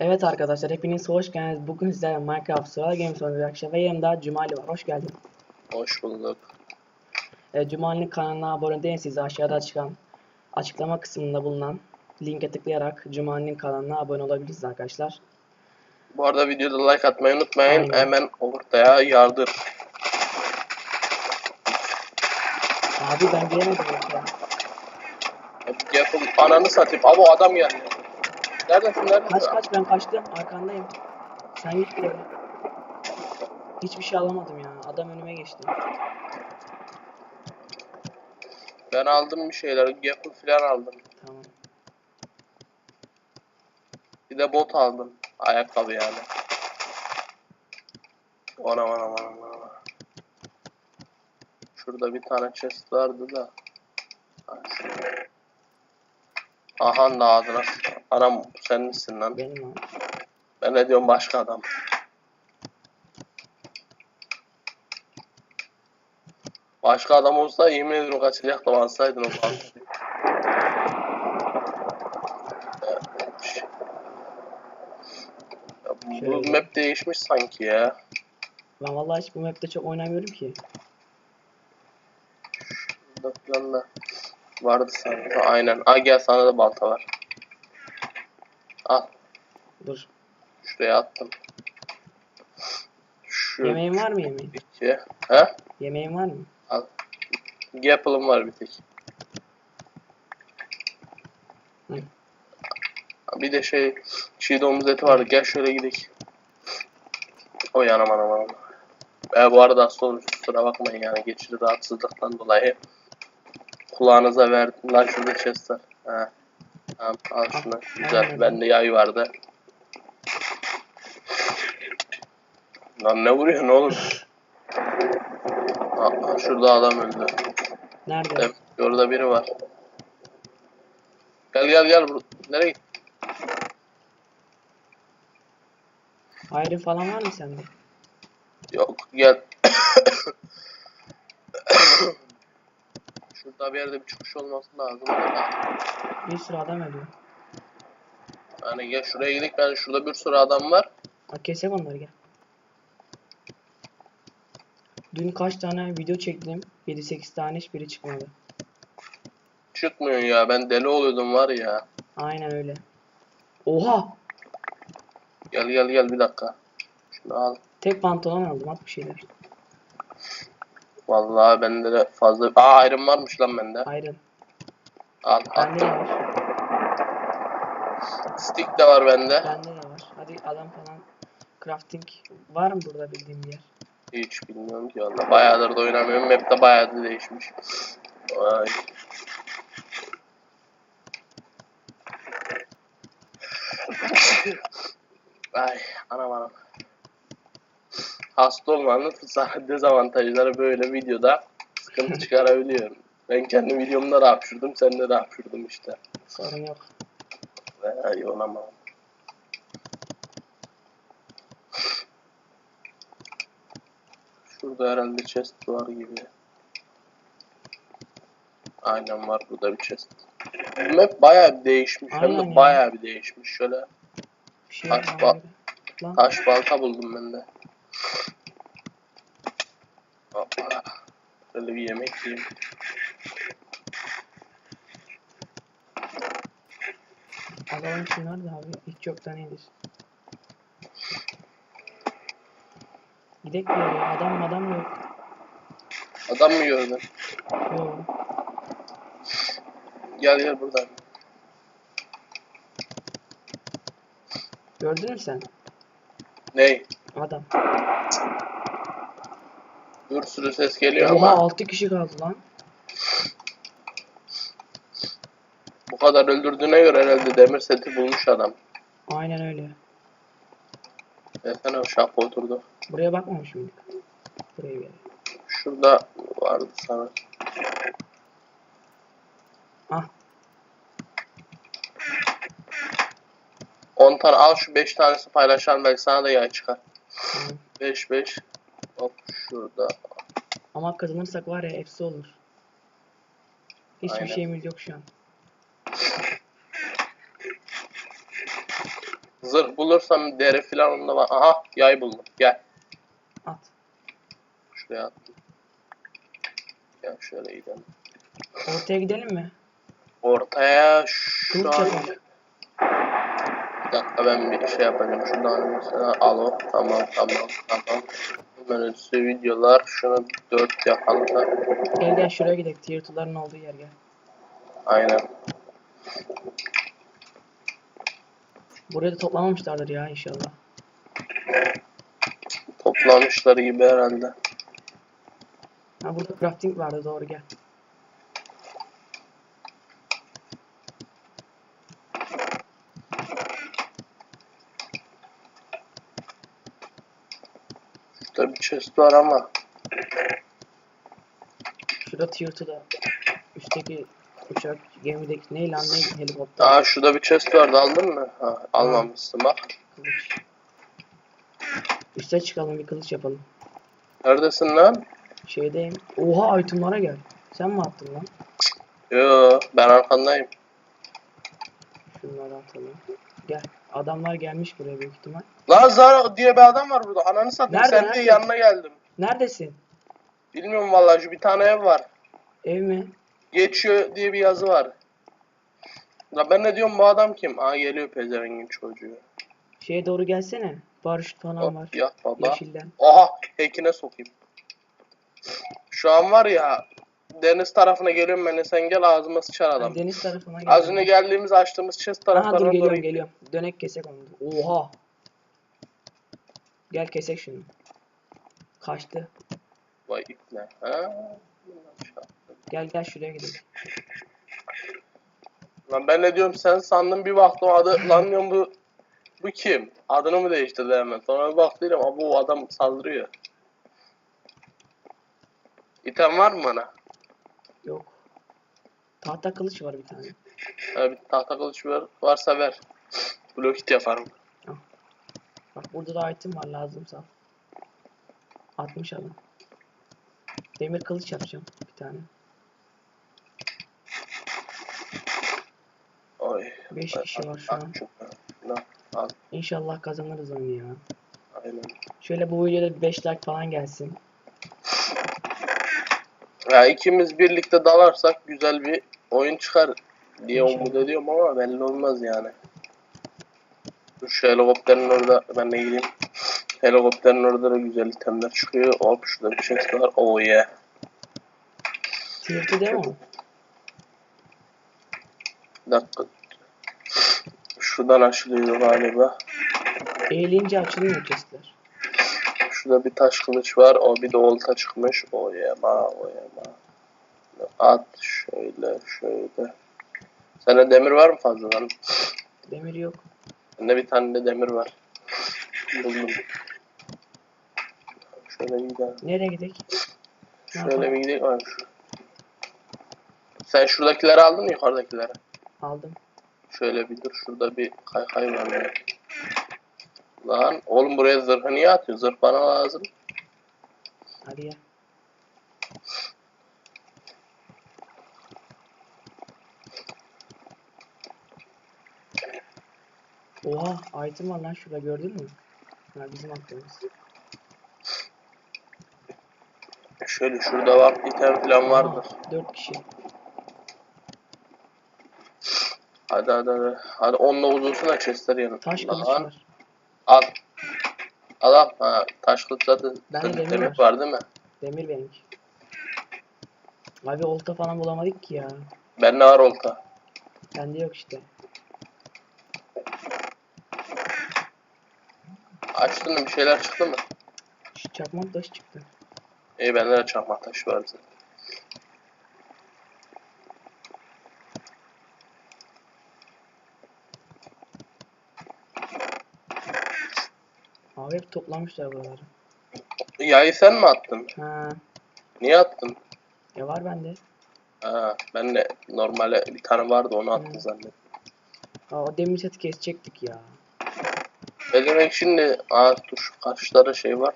Evet arkadaşlar hepiniz hoş geldiniz. Bugün sizlerle Minecraft Survival Games oynayacak ve yanımda Cumali var. Hoş geldin. Hoş bulduk. E, Cumali'nin kanalına abone değilseniz aşağıda çıkan açıklama kısmında bulunan linke tıklayarak Cumali'nin kanalına abone olabilirsiniz arkadaşlar. Bu arada videoda like atmayı unutmayın. Aynen. Hemen ortaya yardır. Abi ben giremedim ya. Yapın ananı satayım. Abi adam geldi. Neredesin neredesin? Kaç kaç ben kaçtım arkandayım. Sen git bir yere. Hiçbir şey alamadım ya. Adam önüme geçti. Ben aldım bir şeyler. Yapın falan aldım. Tamam. Bir de bot aldım. Ayakkabı yani. Anam anam anam anam. Şurada bir tane chest vardı da. Aha da ağzına. sıçtı. Anam sen misin lan? Benim abi. Ben ne diyorum başka adam. Başka adam olsa yemin ediyorum kaçacaktım alsaydın o bankayı. Evet. Ya bu map değişmiş sanki ya. Ben vallahi hiç bu map'te çok oynamıyorum ki. Burada falan da vardı sanki. Aynen. Ay gel sana da balta var. Dur. Şuraya attım. Şu Yemeğin var mı yemeğin? iki. He? Yemeğin var mı? Al. Gapple'ım var bir tek. Hı. Bir de şey çiğ domuz eti vardı. Gel şöyle gidelim. O yanım anam anam. E, bu arada son kusura bakmayın yani geçici rahatsızlıktan dolayı kulağınıza verdim. Lan şurada chest var. He. Tamam al şunu. Güzel. aynen. Bende yay vardı. Lan ne vuruyorsun oğlum? Aa, şurada adam öldü. Nerede? Evet, orada biri var. Gel gel gel. bur- Nereye git? Ayrı falan var mı sende? Yok gel. Şurada bir yerde bir çıkış olması lazım. Bir sürü adam ölüyor. Hani gel şuraya gidelim. Ben şurada bir sürü adam var. Bak kesek onları gel. Dün kaç tane video çektim? 7-8 tane hiçbiri çıkmadı. Çıkmıyor ya. Ben deli oluyordum var ya. Aynen öyle. Oha! Gel gel gel bir dakika. Şunu al. Tek pantolon aldım at bir şeyler. Vallahi bende de fazla... Aa iron varmış lan bende. Al al. Bende de var. Stick de var bende. Bende de var. Hadi adam falan. Crafting var mı burada bildiğim bir yer? Hiç bilmiyorum ki valla. Bayağıdır da oynamıyorum. Map de bayağı da değişmiş. Ay. Ay anam anam. Hasta olmanın dezavantajları böyle videoda sıkıntı çıkarabiliyorum. Ben kendi videomda da hapşırdım, sen de hapşırdın işte. Sorun yok. Ay olamam. Şurada herhalde chest var gibi. Aynen var burada bir chest. Bu map bayağı bir değişmiş. Hem Aynen de ya. bayağı bir değişmiş. Şöyle Bir şey Taş ba-. Lan taş balta buldum ben de. Hoppa. Şöyle bir yemek yiyeyim. adamın için nerede abi? Hiç yoktan iyidir. Gidek yere. Adam adam yok. Adam mı gördün? Yok. Gel gel buradan. Gördün mü sen? Ney? Adam. Bir sürü ses geliyor Oha ama 6 kişi kaldı lan. bu kadar öldürdüğüne göre herhalde demir seti bulmuş adam. Aynen öyle. O şap oturdu. Buraya bakmamış mıydık? Buraya bir yere. Şurada vardı sana. Ah 10 tane al şu 5 tanesi paylaşalım belki sana da yay çıkar. tamam. 5 5. Hop şurada. Ama kazanırsak var ya hepsi olur. Hiçbir Aynen. şeyimiz yok şu an. Zırh bulursam deri falan onda var. Aha yay buldum. Gel. Şuraya attım. Gel şöyle gidelim. Ortaya gidelim mi? Ortaya şu Kılıç an... yapalım. Bir dakika ben bir şey yapacağım. Şuradan mesela alo. Tamam tamam tamam. Hemen üstü videolar. Şunu 4 yapalım da. Gel gel şuraya gidelim. Tier 2'ların olduğu yer gel. Aynen. Buraya da toplamamışlardır ya inşallah. Toplamışlar gibi herhalde. Ha burada crafting vardı doğru gel. Şurada bir chest var ama. Şurada tier 2'da. Üstteki uçak gemideki ne lan ne helikopter Aa şurada bir chest vardı aldın mı? Ha, almamışsın bak. kılıç. Üste çıkalım bir kılıç yapalım. Neredesin lan? Şeydeyim. Oha itemlara gel. Sen mi attın lan? Yo ben arkandayım. Şunları atalım. Gel. Adamlar gelmiş buraya büyük ihtimal. Lan Zara diye bir adam var burada. Ananı satayım Nerede, sen nerede? diye yanına geldim. Neredesin? Bilmiyorum vallahi şu bir tane ev var. Ev mi? Geçiyor diye bir yazı var. La ben ne diyorum bu adam kim? Aa geliyor pezevengin çocuğu. Şeye doğru gelsene. Paraşüt falan var. Hop ya baba. Yeşilden. Oha hekine sokayım. Şu an var ya deniz tarafına geliyorum ben de sen gel ağzıma sıçar adam. deniz tarafına gel. Az önce geldiğimiz açtığımız chest Aha dur taraflarına geliyorum doğru geliyorum. Dönek kesek onu. Oha. Gel kesek şunu. Kaçtı. Vay ipne. Ha? Gel gel şuraya gidelim. Lan ben ne diyorum sen sandın bir baktım adı lan diyorum bu bu kim? Adını mı değiştirdi hemen? Sonra bir baktım ama bu adam saldırıyor. İtem var mı bana? Yok. Tahta kılıç var bir tane. Ha, bir tahta kılıç ver, varsa ver. Blokit yaparım. Bak burada da item var lazımsa. 60 alın. Demir kılıç yapacağım bir tane. Oy. 5 kişi var şu an. al. İnşallah kazanırız oyunu ya. Aynen. Şöyle bu videoda 5 like falan gelsin. Ya ikimiz birlikte dalarsak güzel bir oyun çıkar diye umut ediyorum ama belli olmaz yani. Dur şu helikopterin orada ben de gideyim. Helikopterin orada da güzel itemler çıkıyor. Hop şurada bir şey var. Oh yeah. 2 değil mi? Bir dakika. Şuradan açılıyor galiba. Eğilince açılmıyor chestler. Şurada bir taş kılıç var. O bir de olta çıkmış. Oh yeah ma, oh yeah ma. At şöyle şöyle. Sende demir var mı fazladan? Demir yok. Bende bir tane de demir var. Buldum. Şöyle bir gidelim. Nereye gidelim? Şöyle bir gidelim. Ay, şu- Sen şuradakileri aldın mı yukarıdakileri? Aldım. Şöyle bir dur. Şurada bir kaykay var. ya. Lan oğlum buraya zırhı niye atıyorsun? Zırh bana lazım. Hadi gel. Oha item var lan şurada gördün mü? Ha bizim aklımız. Şöyle şurada var. item falan vardır. 4 kişi. Hadi hadi hadi. Hadi 19 olsun da chestler yanı. Taş kılıç var. Al. Al. Ha, taş zaten Bende demir demek var. var değil mi? Demir benimki. Abi olta falan bulamadık ki ya. Bende var olta. Bende yok işte. Açtın mı bir şeyler çıktı mı? Şu çakmak taşı çıktı. İyi bende de çakmak taşı var zaten. Abi hep toplamışlar buraları. Yayı sen mi attın? Ha, Niye attın? ya var bende. Ha, ben de normale bir tane vardı onu attım zannettim. Aa, o demir seti kesecektik ya. Ne demek şimdi? Aa dur şu karşılarda şey var.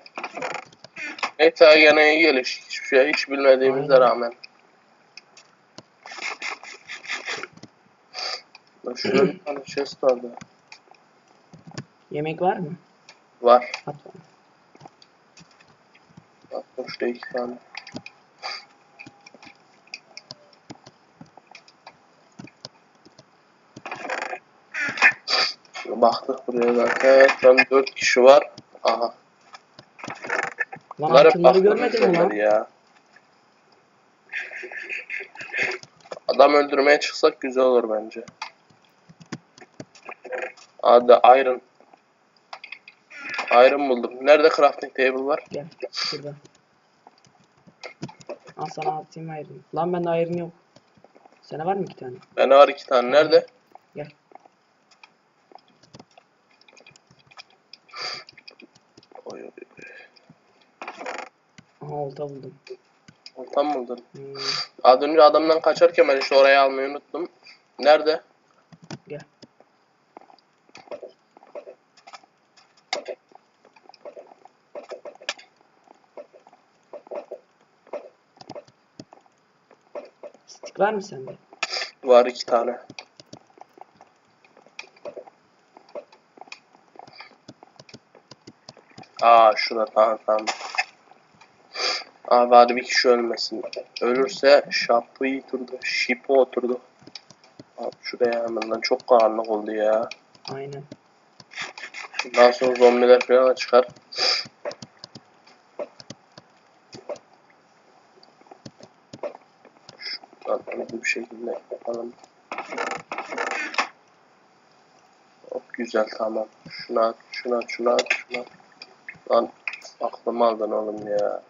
Neyse gene iyi geliş. Hiçbir şey hiç bilmediğimize Aynen. rağmen. Şurada bir tane chest vardı. Yemek var mı? Var. Attım şuraya iki tane. Baktık buraya zaten. An 4 kişi var. Aha. Lan Bunlar hep altınları görmedin mi lan? ya. Adam öldürmeye çıksak güzel olur bence. Hadi iron. Iron buldum. Nerede crafting table var? Gel. Şurada. Al sana atayım ayrım. Lan bende ayrım yok. Sana var mı iki tane? Bende var iki tane. Nerede? Gel. Oy, oy. Aha olta buldum. Oltan mı buldun? Hmm, Az önce adamdan kaçarken ben işte oraya almayı unuttum. Nerede? gel. Var mı sende? Var iki tane. Aa şurada tamam tamam. Abi hadi bir kişi ölmesin. Ölürse şapı oturdu. Şipo oturdu. Abi şuraya hemen lan çok karanlık oldu ya. Aynen. Daha sonra zombiler falan çıkar. Hızlı bir şekilde yapalım. Hop güzel tamam. Şunu at, şunu at, şunu at, şunu at. Lan aklımı aldın oğlum ya.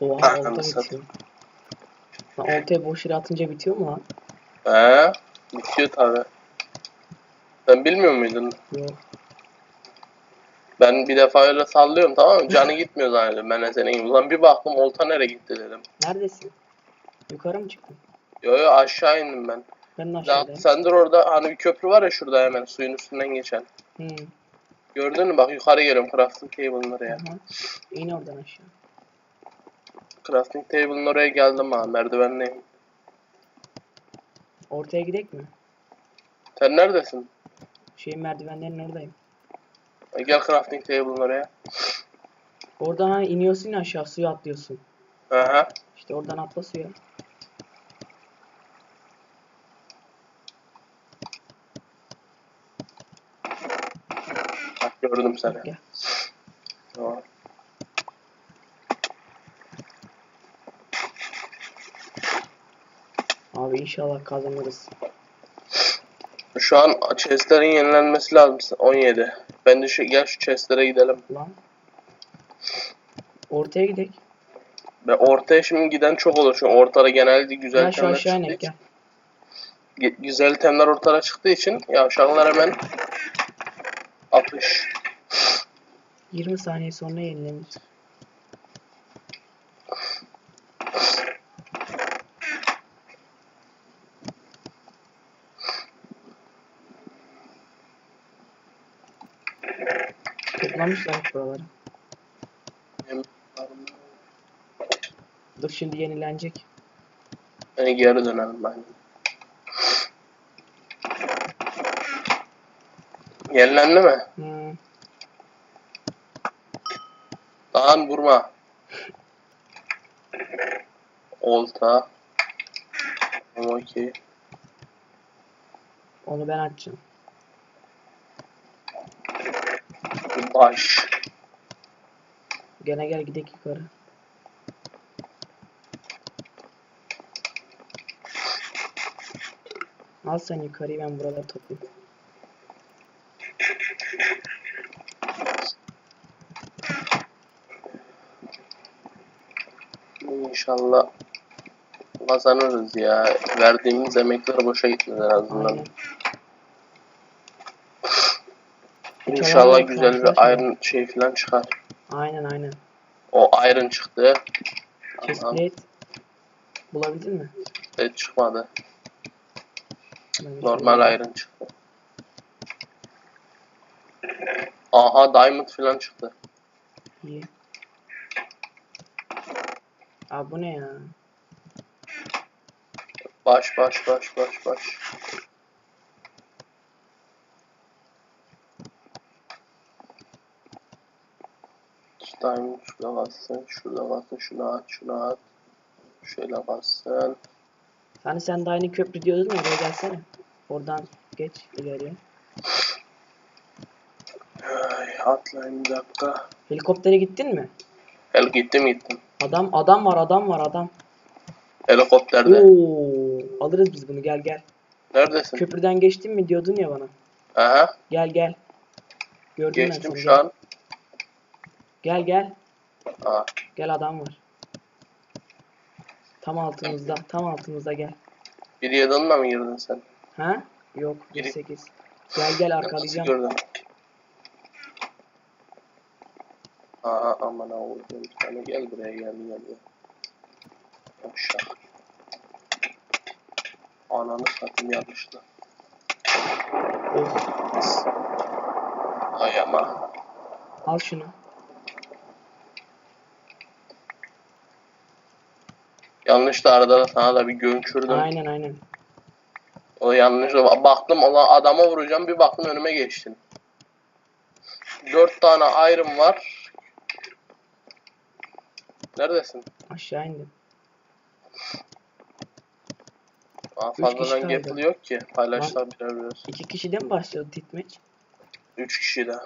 Oha Ananı olta bitiyor. Lan oltaya boş yere atınca bitiyor mu lan? He? Bitiyor tabi. Sen bilmiyor muydun? Yok. Ben bir defa öyle sallıyorum tamam mı? Canı gitmiyor zannediyorum ben senin. Ulan bir baktım olta nereye gitti dedim. Neredesin? Yukarı mı çıktın? Yo yo aşağı indim ben. Ben de Ya aşağıdayım. sendir orada hani bir köprü var ya şurada hemen suyun üstünden geçen. Hmm. Gördün mü bak yukarı geliyorum crafting table'ın oraya. Aha. İn oradan aşağı. Crafting table'ın oraya geldim ha merdivenleyim. Ortaya gidek mi? Sen neredesin? Şeyin merdivenlerinin oradayım. Gel crafting table'ın oraya. Oradan hani iniyorsun ya aşağı suya atlıyorsun. Aha. İşte oradan atla suya. Bak gördüm seni. Gel. Tamam. Abi inşallah kazanırız. Şu an chestlerin yenilenmesi lazım. 17. Ben de şu, gel şu chestlere gidelim. Lan. Ortaya gidek. Ve ortaya şimdi giden çok olur. Çünkü ortada genelde güzel Gel şu temler aşağı inek Güzel temler ortaya çıktığı için yavşaklar hemen atış. 20 saniye sonra yenilenir. Toplamışlar buraları. Dur şimdi yenilenecek. Yani geri dönelim ben. Yenilendi mi? Hmm. Lan vurma. Olta. Tamam okey. Onu ben açacağım. Baş. Gene gel gidek yukarı. Al sen yukarıyı ben buraları toplayayım. İnşallah kazanırız ya. Verdiğimiz emekler boşa gitmez en azından. Aynen. İnşallah güzel bir iron şey falan çıkar. Aynen aynen. O iron çıktı. Chestplate bulabildin mi? evet çıkmadı. Ben Normal iron çıktı. Aha diamond falan çıktı. İyi. Abi bu ne ya? Baş baş baş baş baş. Time şurada bassın, şurada bassın, şunu at, şunu at. Şöyle bassın. Hani sen de aynı köprü diyordun ya oraya gelsene. Oradan geç ileriye. Ay, atlayın bir dakika. Helikoptere gittin mi? Hel gittim gittim. Adam adam var adam var adam. Helikopterde. Oo, alırız biz bunu gel gel. Neredesin? Köprüden geçtin mi diyordun ya bana. Aha, Gel gel. Gördüm ben geçtim şu an. Gel gel. Aa, Gel adam var. Tam altımızda. Tam altımızda gel. bir yılınla mı girdin sen? Ha? Yok. Biri- 8. Gel gel arkalayacağım. gördün? Aa, aman Allah'ım. Hani gel buraya gel gel gel. Yavşak. Ananı satayım yanlışla. Oh, Ay ama. al şunu. Yanlışla arada da sana da bir gönkürdüm. Aynen aynen. O yanlışla baktım olan adama vuracağım bir baktım önüme geçtin. Dört tane ayrım var. Neredesin? Aşağı indim. Aa, Üç kişi fazladan kaldı. gapple yok ki. Paylaşlar birer birer. İki kişiden mi başlıyordu titmeç? Üç kişi de.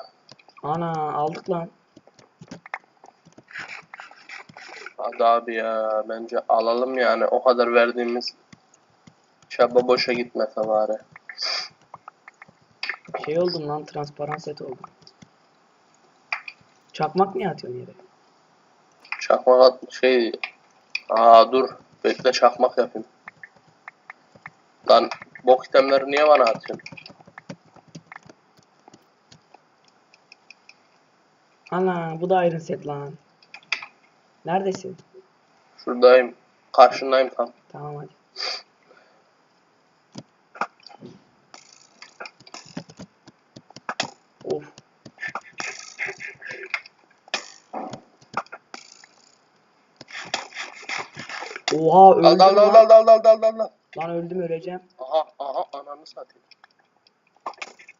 Ana aldık lan. Hadi abi ya bence alalım yani o kadar verdiğimiz çaba boşa gitmese bari. Şey oldum lan transparan set oldum. Çakmak niye atıyorsun yere? Çakmak at şey Aa dur bekle çakmak yapayım. Lan bok itemleri niye bana atıyorsun? Ana bu da Iron set lan. Neredesin? Şuradayım. Karşındayım tam. Tamam hadi. Of. Oha öldüm Dal dal dal lan. dal dal dal dal dal. Lan öldüm öleceğim. Aha aha ananı satayım.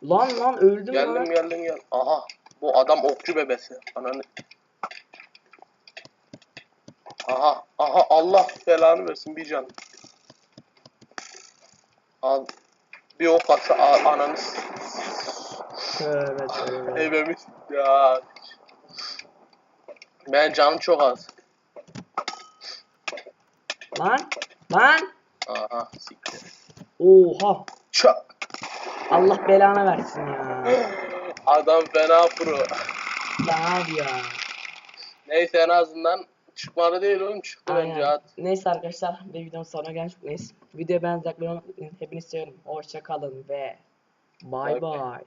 Lan lan öldüm Geldim lan. geldim gel. Aha bu adam okçu bebesi. Ananı. Aha aha Allah belanı versin bir can. Al. Bir ok atsa a- ananı s- Tövbe tövbe. Evimiz ya. Ben canım çok az. Lan lan. Aha siktir. Oha. Çak. Allah belanı versin ya. Adam fena pro. Lan abi ya. Neyse en azından çıkmadı değil oğlum çıktı bence Aynen. at. Neyse arkadaşlar bir videonun sonuna gelmiş Neyse. Videoya beğenecekleri unutmayın. Hepinizi seviyorum. Hoşça kalın ve bye bay. bye.